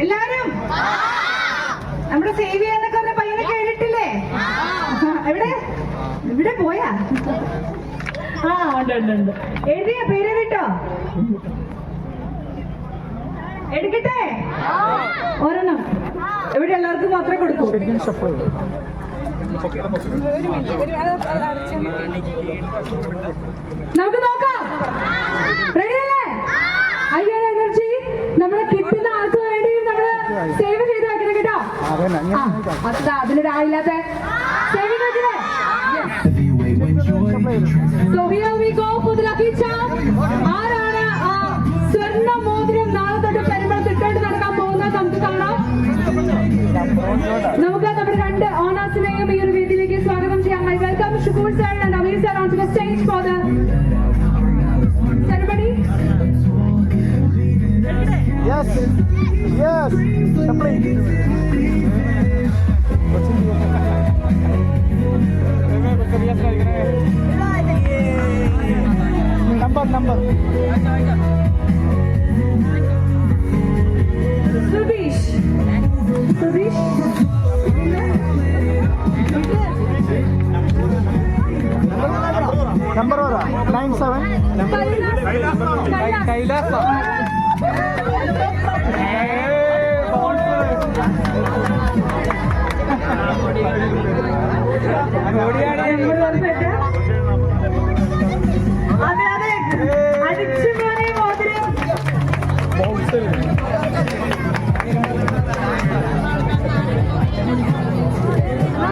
എല്ലാരും? നമ്മുടെ സേവി എന്നൊക്കെ പറഞ്ഞ പയ്യനെ കേട്ടിട്ടില്ലേ? എവിടെ? ഇവിടെ പോയാ? ആ ഉണ്ട് ഉണ്ട് ഉണ്ട്. എഴുതിയ പേര് കേട്ടോ? എടുക്കട്ടെ? ഒരെണ്ണം. ഇവിടെ എല്ലാവർക്കും മാത്രമേ കൊടുക്കൂ. നമുക്ക് നോക്കാം. സേവ് ചെയ്ത് വെക്കണം കേട്ടോ. അതാ അതിലൊരാളില്ലാത്ത സേവ് ചെയ്ത് വെക്കണേ? So here we go for the lucky charm. ആരാണ് ആ സ്വർണ മോതിരം നാളെ തൊട്ട് നടക്കാൻ പോകുന്നത്? നമുക്ക് കാണാം. നമുക്ക് നമ്മുടെ രണ്ട് ഓണേഴ്സിനെയും ഈ ഒരു വേദിയിലേക്ക് സ്വാഗതം ചെയ്യാം. Welcome Shukoor sir and Ameer sir on to the stage for the Yes. Yes. Complete. Number, number. Subish. Subish. Number ಅವರ ನೈನ್ ಸೆವೆನ್ ಕೈಲಾಸ അതെ അതെ. അടിച്ചു മോതിരം.